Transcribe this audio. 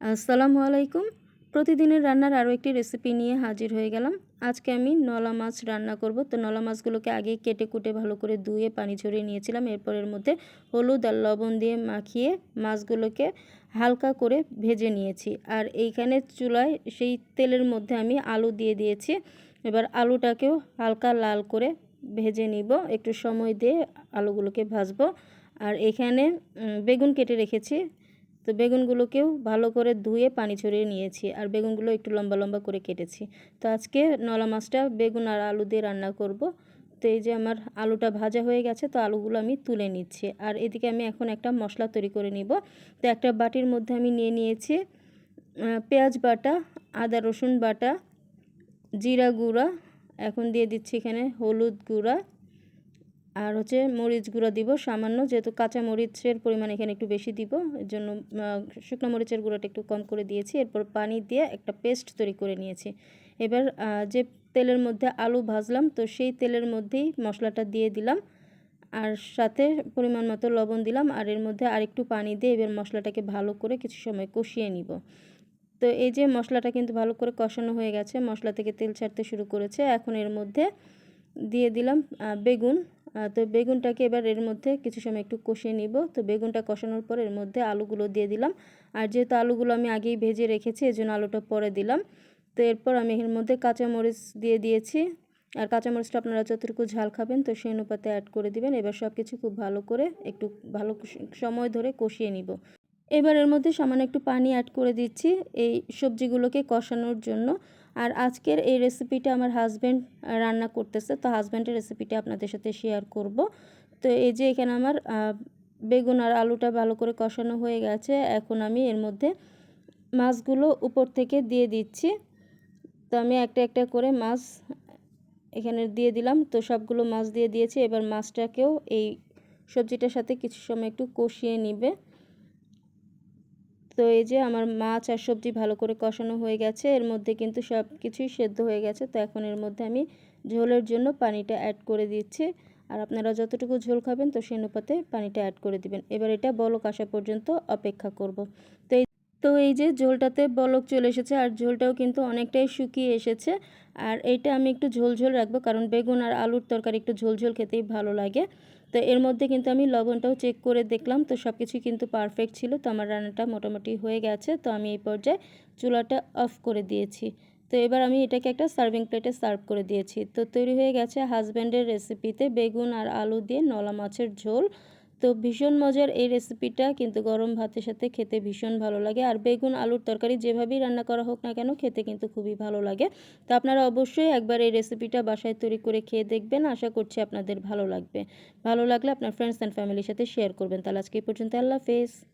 আসসালামু আলাইকুম। প্রতিদিনের রান্নার আরও একটি রেসিপি নিয়ে হাজির হয়ে গেলাম। আজকে আমি নলা মাছ রান্না করব। তো নলা মাছগুলোকে আগে কেটে কুটে ভালো করে ধুয়ে পানি ঝরিয়ে নিয়েছিলাম। এরপর এর মধ্যে হলুদ আর লবণ দিয়ে মাখিয়ে মাছগুলোকে হালকা করে ভেজে নিয়েছি। আর এইখানে চুলায় সেই তেলের মধ্যে আমি আলু দিয়ে দিয়েছি। এবার আলুটাকেও হালকা লাল করে ভেজে নিব। একটু সময় দিয়ে আলুগুলোকে ভাজবো। আর এখানে বেগুন কেটে রেখেছি। তো বেগুনগুলোকেও ভালো করে ধুয়ে পানি ছড়িয়ে নিয়েছি আর বেগুনগুলো একটু লম্বা লম্বা করে কেটেছি। তো আজকে নলা মাছটা বেগুন আর আলু দিয়ে রান্না করব। তো এই যে আমার আলুটা ভাজা হয়ে গেছে, তো আলুগুলো আমি তুলে নিচ্ছি। আর এদিকে আমি এখন একটা মশলা তৈরি করে নিব। তো একটা বাটির মধ্যে আমি নিয়ে নিয়েছি পেঁয়াজ বাটা, আদা রসুন বাটা, জিরা গুঁড়া, এখন দিয়ে দিচ্ছি এখানে হলুদ গুঁড়া আর হচ্ছে মরিচ গুঁড়া দিব, সামান্য যেহেতু কাঁচা মরিচের পরিমাণ এখানে একটু বেশি দিব, এর জন্য শুকনো মরিচের গুঁড়োটা একটু কম করে দিয়েছি, এরপর পানি দিয়ে একটা পেস্ট তৈরি করে নিয়েছি। এবার যে তেলের মধ্যে আলু ভাজলাম, তো সেই তেলের মধ্যেই মশলাটা দিয়ে দিলাম, আর সাথে পরিমাণ মতো লবণ দিলাম, আর এর মধ্যে আরেকটু পানি দিয়ে এবার মশলাটাকে ভালো করে কিছু সময় কষিয়ে নিব। তো এই যে মশলাটা কিন্তু ভালো করে কষানো হয়ে গেছে, মশলা থেকে তেল ছাড়তে শুরু করেছে, এখন এর মধ্যে দিয়ে দিলাম বেগুন তো বেগুনটাকে এবার এর মধ্যে কিছু সময় একটু কষিয়ে নিব। তো বেগুনটা কষানোর পর এর মধ্যে আলুগুলো দিয়ে দিলাম। আর যেহেতু আলুগুলো আমি আগেই ভেজে রেখেছি এই জন্য আলুটা পরে দিলাম। তো এরপর আমি এর মধ্যে কাঁচামরিচ দিয়ে দিয়েছি। আর কাঁচামরিচটা আপনারা যতটুকু ঝাল খাবেন, তো সেই অনুপাতে অ্যাড করে দিবেন। এবার সব কিছু খুব ভালো করে একটু ভালো সময় ধরে কষিয়ে নিব। এবার এর মধ্যে সামান্য একটু পানি অ্যাড করে দিচ্ছি এই সবজিগুলোকে কষানোর জন্য। আর আজকের এই রেসিপিটা আমার হাজব্যান্ড রান্না করতেছে। তো হাজব্যান্ডের রেসিপিটা আপনাদের সাথে শেয়ার করব। তো এই যে এখানে আমার বেগুন আর আলুটা ভালো করে কষানো হয়ে গেছে। এখন আমি এর মধ্যে মাছগুলো উপর থেকে দিয়ে দিচ্ছি। তো আমি একটা একটা করে মাছ এখানে দিয়ে দিলাম। তো সবগুলো মাছ দিয়ে দিয়েছি। এবার মাছটাকেও এই সবজিটার সাথে কিছু সময় একটু কষিয়ে নিবে। তো এই যে আমার মাছ আর সবজি ভালো করে কষানো হয়ে গেছে, এর মধ্যে কিন্তু সব কিছুই সেদ্ধ হয়ে গেছে। তো এখন এর মধ্যে আমি ঝোলের জন্য পানিটা অ্যাড করে দিচ্ছি। আর আপনারা যতটুকু ঝোল খাবেন, তো সেই অনুপাতে পানিটা অ্যাড করে দিবেন। এবার এটা বলক আসা পর্যন্ত অপেক্ষা করব। তো তো এই যে ঝোলটাতে বলক চলে এসেছে আর ঝোলটাও কিন্তু অনেকটাই শুকিয়ে এসেছে। আর এইটা আমি একটু ঝোল ঝোল রাখব কারণ বেগুন আর আলুর তরকারি একটু ঝোল ঝোল খেতেই ভালো লাগে। তো এর মধ্যে কিন্তু আমি লবণটাও চেক করে দেখলাম। তো সব কিছুই কিন্তু পারফেক্ট ছিল। তো আমার রান্নাটা মোটামুটি হয়ে গেছে। তো আমি এই পর্যায়ে চুলাটা অফ করে দিয়েছি। তো এবার আমি এটাকে একটা সার্ভিং প্লেটে সার্ভ করে দিয়েছি। তো তৈরি হয়ে গেছে হাজব্যান্ডের রেসিপিতে বেগুন আর আলু দিয়ে নলা মাছের ঝোল। তো ভীষণ মজার এই রেসিপিটা কিন্তু গরম ভাতের সাথে খেতে ভীষণ ভালো লাগে। আর বেগুন, আলুর তরকারি যেভাবেই রান্না করা হোক না কেন, খেতে কিন্তু খুবই ভালো লাগে। তো আপনারা অবশ্যই একবার এই রেসিপিটা বাসায় তৈরি করে খেয়ে দেখবেন। আশা করছি আপনাদের ভালো লাগবে। ভালো লাগলে আপনার ফ্রেন্ডস অ্যান্ড ফ্যামিলির সাথে শেয়ার করবেন। তাহলে আজকে এই পর্যন্ত আল্লাহ হাফেজ।